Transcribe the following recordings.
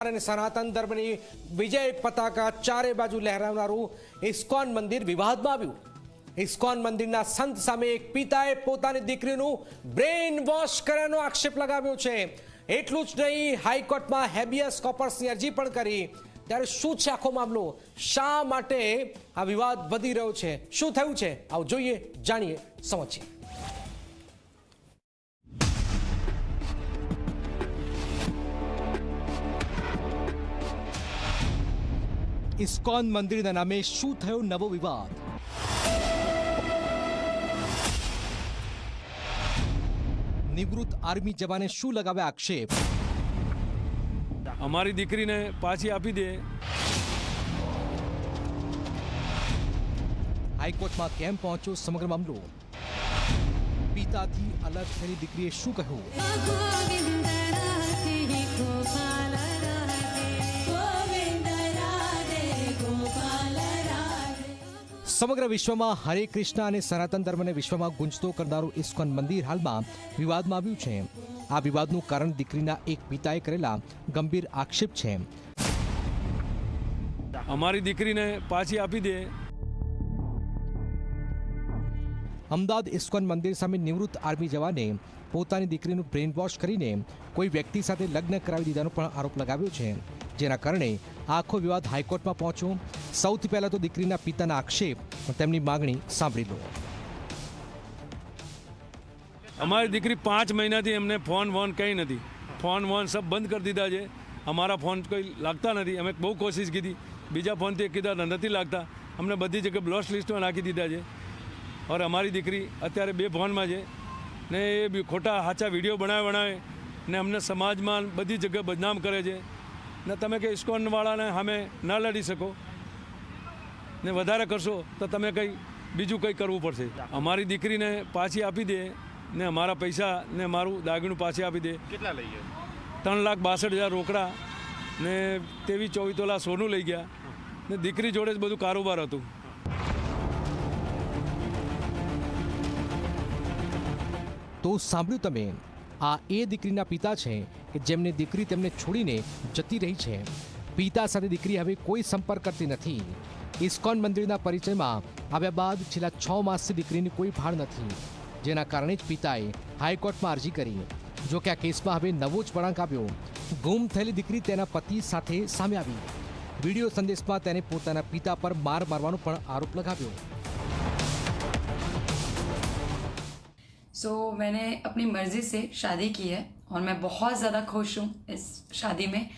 અને સનાતન ધર્મની વિજય પતાકા ચારે બાજુ લહેરાવનારું ઇસ્કોન મંદિર વિવાદમાં આવ્યું. ઇસ્કોન મંદિરના સંત સામે એક પિતાએ પોતાની દીકરીનું બ્રેઇન વોશ કર્યાનો આક્ષેપ લગાવ્યો છે. એટલું જ નહીં, હાઈકોર્ટમાં હેબિયસ કોપર્સની અરજી પણ કરી. ત્યારે શું છે આખો મામલો? શા માટે આ વિવાદ વધી રહ્યો છે? શું થયું છે? આવું જોઈએ, જાણીએ, સમજીએ. ઇસ્કોન મંદિરના નામે શું થયો નવો વિવાદ? નિવૃત્ત આર્મી જવાને શું લગાવ્યા આક્ષેપ? અમારી દીકરીને પાછી આપી દે. હાઈકોર્ટમાં કેમ પહોંચ્યો સમગ્ર મામલો? પિતાથી અલગ થયેલી દીકરીએ શું કહ્યું? સમગ્ર વિશ્વમાં હરે કૃષ્ણ અને સનાતન ધર્મને વિશ્વમાં ગુંજતો કરનારું ઇસ્કોન મંદિર હાલમાં વિવાદમાં આવ્યું છે. આ વિવાદનું કારણ દીકરીના એક પિતાએ કરેલા ગંભીર આક્ષેપ છે. અમારી દીકરીને પાછી આપી દે અમદાવાદ ઇસ્કોન મંદિર સામે નિવૃત્ત આર્મી જવાને પોતાની દીકરીનું બ્રેઇન વોશ કરીને કોઈ વ્યક્તિ સાથે લગ્ન કરાવી દીધાનો પણ આરોપ લગાવ્યો છે. જેના કારણે આખો વિવાદ હાઈકોર્ટમાં પહોંચ્યો. સૌથી પહેલા તો દીકરીના પિતાના આક્ષેપ તેમની માગણી સાંભળી લો. અમારી દીકરી પાંચ મહિનાથી એમને ફોન વોન કંઈ નથી. ફોન વોન સબ બંધ કરી દીધા છે. અમારા ફોન કોઈ લાગતા નથી. અમે બહુ કોશિશ કીધી. બીજા ફોનથી કીધા નથી લાગતા. અમને બધી જગ્યાએ બ્લોસ લિસ્ટમાં નાખી દીધા છે. ઓર અમારી દીકરી અત્યારે બે ફોનમાં છે. ને એ બી ખોટા સાચા વીડિયો બનાવે બનાવે. ને અમને સમાજમાં બધી જગ્યાએ બદનામ કરે છે. ને તમે કે ઇસ્કોનવાળાને સામે ન લડી શકો. ને વધારે કરશો તો તમે કંઈ બીજું કંઈ કરવું પડશે. અમારી દીકરીને પાછી આપી દે ને અમારા પૈસા ને મારું દાગીનું પાછી આપી દે. કેટલા લઈ ગયા? ત્રણ લાખ બાસઠ હજાર રોકડા ને તેવી ચોવીસ તોલા સોનું લઈ ગયા. ને દીકરી જોડે જ બધું કારોબાર હતું. તો સાંભળ્યું તમે. આ એ દીકરીના પિતા છે કે જેમની દીકરી તેમને છોડીને જતી રહી છે. પિતા સાથે દીકરી હવે કોઈ સંપર્ક કરતી નથી. ઇસ્કોન મંદિરના પરિચયમાં આવ્યા બાદ છેલ્લા છ માસથી દીકરીની કોઈ ભાળ નથી. જેના કારણે જ પિતાએ હાઈકોર્ટમાં અરજી કરી. જો કે આ કેસમાં હવે નવો જ વળાંક આવ્યો. ગુમ થયેલી દીકરી તેના પતિ સાથે સામે આવી. વીડિયો સંદેશમાં તેને પોતાના પિતા પર માર મારવાનો પણ આરોપ લગાવ્યો. सो so, मैंने अपनी मर्ज़ी से शादी की है और मैं बहुत ज़्यादा खुश हूँ इस शादी में।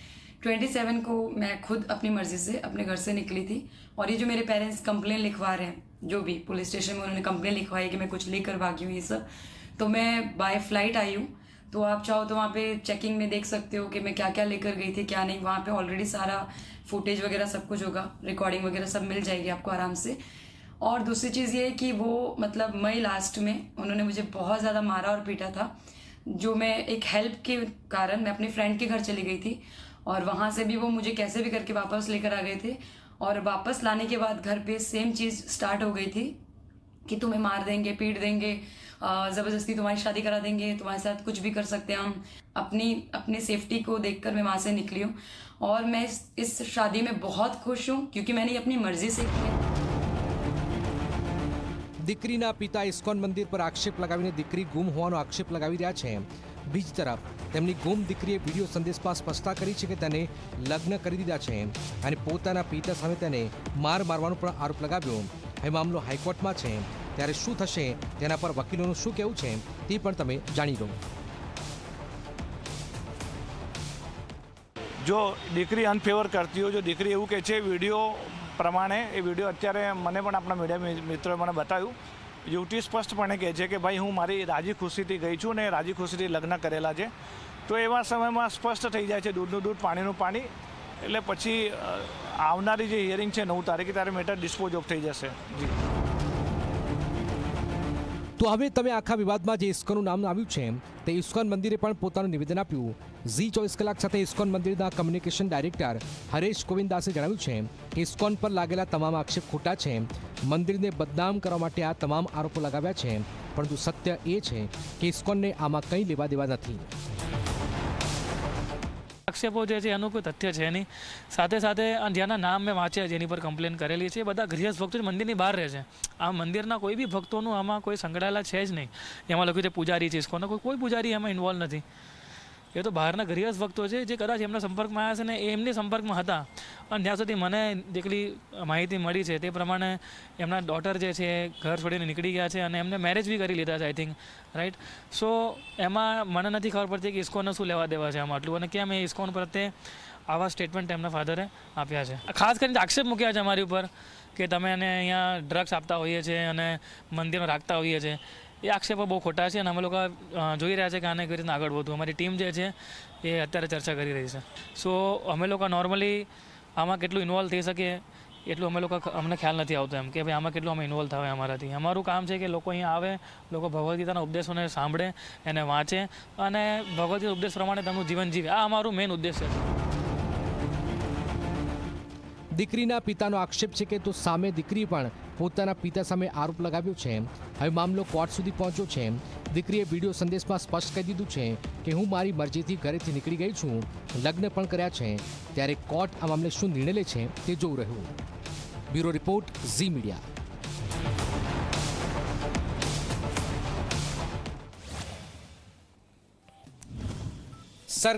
27 को मैं खुद अपनी मर्ज़ी से अपने घर से निकली थी और ये जो मेरे पेरेंट्स कंप्लेन लिखवा रहे हैं जो भी पुलिस स्टेशन में उन्होंने कंप्लेन लिखवाई कि मैं कुछ लेकर भागी हूँ ये सब तो मैं बाय फ़्लाइट आई हूँ। तो आप चाहो तो वहाँ पे चेकिंग में देख सकते हो कि मैं क्या क्या लेकर गई थी क्या नहीं। वहाँ पे ऑलरेडी सारा फुटेज वगैरह सब कुछ होगा रिकॉर्डिंग वगैरह सब मिल जाएगी आपको आराम से। और दूसरी चीज़ ये कि वो मतलब मई लास्ट में उन्होंने मुझे बहुत ज़्यादा मारा और पीटा था जो मैं एक हेल्प के कारण मैं अपने फ्रेंड के घर चली गई थी और वहाँ से भी वो मुझे कैसे भी करके वापस लेकर आ गए थे और वापस लाने के बाद घर पे सेम चीज़ स्टार्ट हो गई थी कि तुम्हें मार देंगे पीट देंगे ज़बरदस्ती तुम्हारी शादी करा देंगे तुम्हारे साथ कुछ भी कर सकते हैं हम। अपनी अपनी सेफ्टी को देखकर मैं वहाँ से निकली हूँ और मैं इस, शादी में बहुत खुश हूँ क्योंकि मैंने अपनी मर्ज़ी से की है દીકરીના પિતા ઇસ્કોન મંદિર પર આક્ષેપ લગાવીને દીકરી ગુમ હોવાનો આક્ષેપ લગાવી રહ્યા છે. બીજી તરફ, તેમની ગુમ દીકરીએ વીડિયો સંદેશમાં સ્પષ્ટતા કરી છે કે તેને લગ્ન કરી દીધા છે અને પોતાના પિતા સામે તેને માર મારવાનો પણ આરોપ લગાવ્યો. હવે મામલો હાઈકોર્ટમાં છે. ત્યારે શું થશે? તેના પર વકીલોનું શું કહેવું છે? તે પણ તમે જાણી લો. જો દીકરી અનફેવર કરતી હોય, જો દીકરી એવું કહે છે, વીડિયો પ્રમાણે એ વીડિયો અત્યારે મને પણ આપણા મીડિયા મિત્રોએ મને બતાવ્યું. યુવતી સ્પષ્ટપણે કહે છે કે ભાઈ, હું મારી રાજી ખુશીથી ગઈ છું ને રાજી ખુશીથી લગ્ન કરેલા છે. તો એવા સમયમાં સ્પષ્ટ થઈ જાય છે દૂધનું દૂધ, પાણીનું પાણી. એટલે પછી આવનારી જે હિયરિંગ છે નવ તારીખે, ત્યારે મેટર ડિસ્પોઝ ઓફ થઈ જશે. જી. તો હવે તમે આખા વિવાદમાં જે ઇસ્કોનનું નામ આવ્યું છે, તે ઇસ્કોન મંદિરે પણ પોતાનું નિવેદન આપ્યું. ઝી ચોવીસ કલાક સાથે ઇસ્કોન મંદિરના કમ્યુનિકેશન ડાયરેક્ટર હરેશ ગોવિંદાસે જણાવ્યું છે કે ઇસ્કોન પર લાગેલા તમામ આક્ષેપ ખોટા છે. મંદિરને બદનામ કરવા માટે આ તમામ આરોપો લગાવ્યા છે, પરંતુ સત્ય એ છે કે ઇસ્કોનને આમાં કંઈ લેવા દેવા નથી. આક્ષેપો જે છે, એનું કોઈ તથ્ય છે નહીં. સાથે સાથે જેના નામ મેં વાંચ્યા, જેની પર કમ્પ્લેન કરેલી છે. બધા ગૃહસ્થ ભક્તો મંદિરની બહાર રહે છે. આ મંદિરના કોઈ બી ભક્તોનું આમાં કોઈ સંકળાયેલા છે જ નહીં. એમાં લખ્યું છે, પૂજારી છે ઇસ્કોનો. કોઈ કોઈ પૂજારી એમાં ઇન્વોલ્વ નથી. એ તો બહારના ગૃહસ્થ ભક્તો છે, જે કદાચ એમના સંપર્કમાં આવ્યા છે ને એમની સંપર્કમાં હતા. અને જ્યાં સુધી મને જેટલી માહિતી મળી છે તે પ્રમાણે એમના ડોટર જે છે ઘર છોડીને નીકળી ગયા છે અને એમને મેરેજ બી કરી લીધા છે આઈ થિંક રાઈટ સો એમાં મને નથી ખબર પડતી કે ઇસ્કોનને શું લેવા દેવા છે આમાં આટલું અને કેમ એ ઇસ્કોન પ્રત્યે આવા સ્ટેટમેન્ટ એમના ફાધરે આપ્યા છે. ખાસ કરીને આક્ષેપ મૂક્યા છે અમારી ઉપર કે તમે એને અહીંયા ડ્રગ્સ આપતા હોઈએ છીએ અને મંદિરમાં રાખતા હોઈએ છીએ એ આક્ષેપો બહુ ખોટા છે અને અમે લોકો જોઈ રહ્યા છે કે આને કઈ રીતના આગળ વધવું. અમારી ટીમ જે છે એ અત્યારે ચર્ચા કરી રહી છે. સો અમે લોકો નોર્મલી આમાં કેટલું ઇન્વોલ્વ થઈ શકે, એટલું અમે લોકો અમને ખ્યાલ નથી આવતો એમ કે ભાઈ આમાં કેટલું અમે ઇન્વોલ્વ થવાય અમારાથી. અમારું કામ છે કે લોકો અહીંયા આવે, લોકો ભગવદ્ ગીતાના ઉપદેશોને સાંભળે, એને વાંચે અને ભગવદ્ ઉપદેશ પ્રમાણે તેમનું જીવન જીવે. આ અમારું મેઇન ઉદ્દેશ્ય છે. દીકરીના પિતાનો આક્ષેપ છે કે તો સામે દીકરી પણ પોતાના પિતા સામે આરોપ લગાવ્યો છે. હવે મામલો કોર્ટ સુધી પહોંચ્યો છે. દીકરીએ વીડિયો સંદેશમાં સ્પષ્ટ કહી દીધું છે કે હું મારી મરજીથી ઘરેથી નીકળી ગઈ છું. લગ્ન પણ કર્યા છે. ત્યારે કોર્ટ આ મામલે શું નિર્ણય લે છે તે જોવું રહ્યું. Bureau report Zee media.